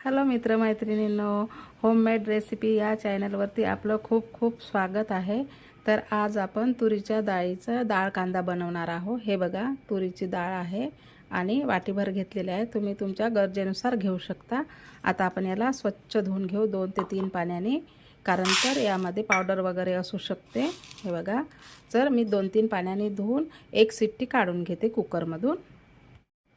Hello मित्रमैत्रिणींनो homemade recipe या चॅनलवरती आपलं खूप खूप स्वागत आहे. तर आज आपण तुरीच्या डाळीचा डाळ कांदा बनवणार आहोत. हे बघा तुरीची डाळ आहे आणि वाटीभर घेतलेले आहे. तुम्ही तुमच्या गरजेनुसार घेऊ शकता. आता आपण याला स्वच्छ धुवून घेऊ दोन ते तीन पाण्याने कारण तर यामध्ये पावडर वगैरे असू शकते. हे बघा तर मी दोन तीन पाण्याने धुवून एक सिट्टी काढून घेते कुकरमधून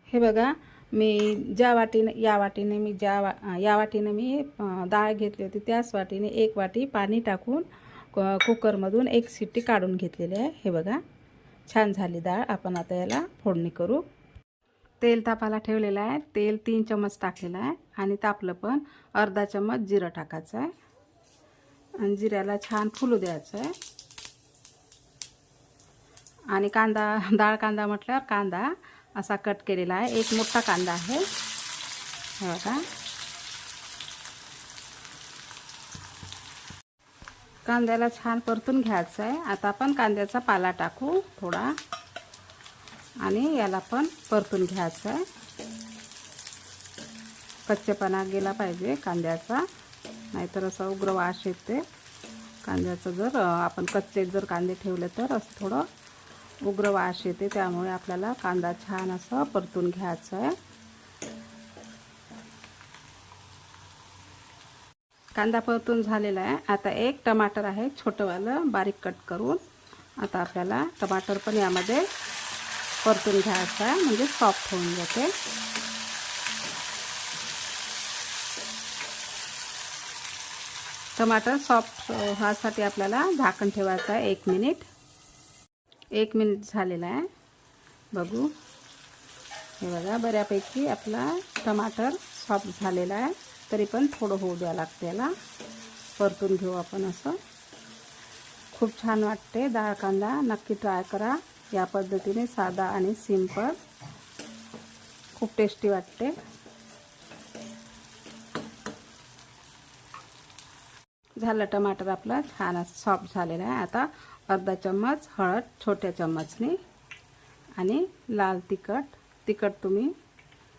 हे बघा मी ज्या वाटीने या वाटीने मी ज्या वा या वाटीने मी डाळ घेतली होती त्याच वाटीने एक वाटी पाणी टाकून क- कुकरमधून एक शिट्टी काढून घेतलेली आहे. हे बघा छान झाली डाळ. आपण आता याला फोडणी करू. तेल तापायला ठेवलेलं आहे. तेल तीन चम्मच टाकलेलं आहे. आणि तापलं पण अर्धा चम्मच जिरं टाकायचं आहे. आणि जिऱ्याला छान फुलू द्यायचं आहे. आणि कांदा डाळ कांदा म्हटल्यावर कांदा असा कट केलेला आहे. एक मोठा कांदा आहे. हे बघा. कांद्याला छान परतून घ्यायचं आहे. आता आपण कांद्याचा पाला टाकू थोडा. आणि याला पण परतून घ्यायचं आहे. कच्चेपणा गेला पाहिजे कांद्याचा. नाहीतर असं उग्र वास येते. कांद्याचं जर आपण कच्चे जर कांदे ठेवले तर असं थोडं उग्र वास येते त्यामुळे आपल्याला कांदा छान असं परतून घ्यायचा आहे. कांदा परतून झालेला आहे. आता एक टमाटर आहे छोटंवालं बारीक कट करून आता आपल्याला टमाटर पण यामध्ये परतून घ्यायचं आहे म्हणजे सॉफ्ट होऊन जाते. टमाटर सॉफ्ट व्हासाठी आपल्याला झाकण ठेवायचं आहे एक मिनिट एक मिनिट झालेला आहे. बघू. हे बघा बऱ्यापैकी आपला टमाटर सॉफ्ट झालेला आहे. तरी पण थोडं होऊ द्यावं लागते याला. परतून घेऊ आपण असं. खूप छान वाटते. डाळ कांदा नक्की ट्राय करा. या पद्धतीने साधा आणि सिंपल खूप टेस्टी वाटते. झालं टमाटर आपलं छान असं सॉफ्ट झालेलं आहे. आता अर्धा चम्मच हळद छोट्या चम्मचने आणि लाल तिखट. तिखट तुम्ही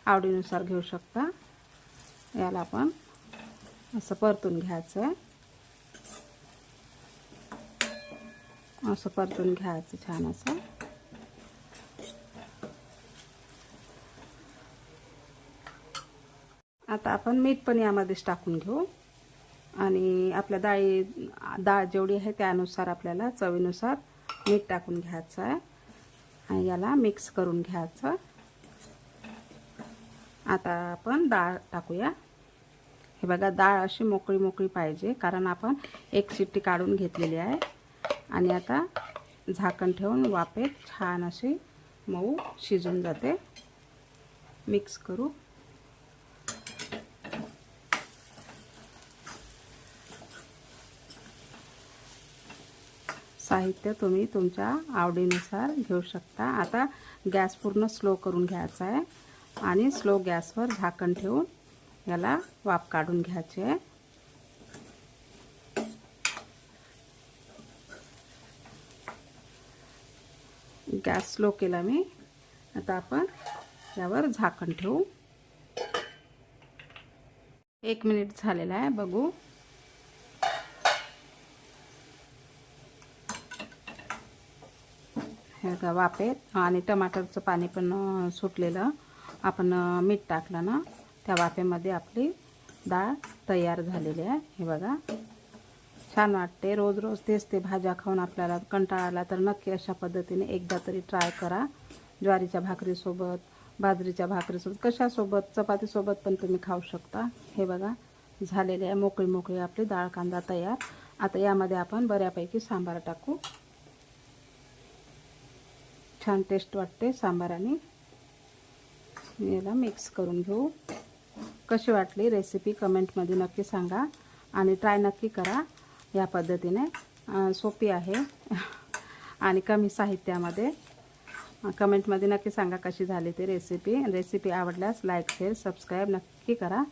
आवडीनुसार घेऊ शकता. याला आपण असं परतून घ्यायचं आहे असं परतून घ्यायचं छान असं. आता आपण मीठ पण यामध्येच टाकून घेऊ. आणि आपल्या डाळी डाळ जेवढी आहे त्यानुसार आपल्याला चवीनुसार मीठ टाकून घ्यायचं आहे. आणि याला मिक्स करून घ्यायचं. आता आपण डाळ टाकूया. हे बघा डाळ अशी मोकळी मोकळी पाहिजे कारण आपण एक शिट्टी काढून घेतलेली आहे. आणि आता झाकण ठेवून वापेत छान अशी मऊ शिजून जाते. मिक्स करू. साहित्य तुम्ही तुमच्या आवडीनुसार घेऊ शकता. आता गॅस पूर्ण स्लो करून घ्यायचा आहे आणि स्लो गॅसवर झाकण ठेवून याला वाफ काढून घ्यायचे आहे. गॅस स्लो केला मी. आता आपण यावर झाकण ठेवू. एक मिनिट झालेला आहे बघू. हे का वाफेत आणि टमाटरचं पाणी पण सुटलेलं. आपण मीठ टाकलं ना त्या वाफेमध्ये आपली डाळ तयार झालेली आहे. हे बघा. छान वाटते. रोज रोज तेच ते भाज्या खाऊन आपल्याला कंटाळा आला तर नक्की अशा पद्धतीने एकदा तरी ट्राय करा. ज्वारीच्या भाकरीसोबत बाजरीच्या भाकरीसोबत कशासोबत चपातीसोबत पण तुम्ही खाऊ शकता. हे बघा. झालेले आहे मोकळी मोकळी आपली डाळ कांदा तयार. आता यामध्ये आपण बऱ्यापैकी सांबार टाकू. छान टेस्ट वाटते सांबाराने. याला मिक्स करून घेऊ. कशी वाटली रेसिपी कमेंटमध्ये नक्की सांगा आणि ट्राय नक्की करा. या पद्धतीने सोपी आहे. आणि कमी साहित्यामध्ये कमेंटमध्ये नक्की सांगा कशी झाली ती रेसिपी रेसिपी आवडल्यास लाईक शेअर सबस्क्राईब नक्की करा.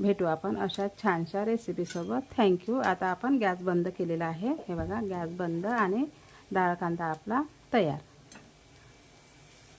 भेटू आपण अशा छानशा रेसिपीसोबत थँक्यू आता आपण गॅस बंद केलेला आहे. हे बघा गॅस बंद आणि डाळ कांदा आपला तयार.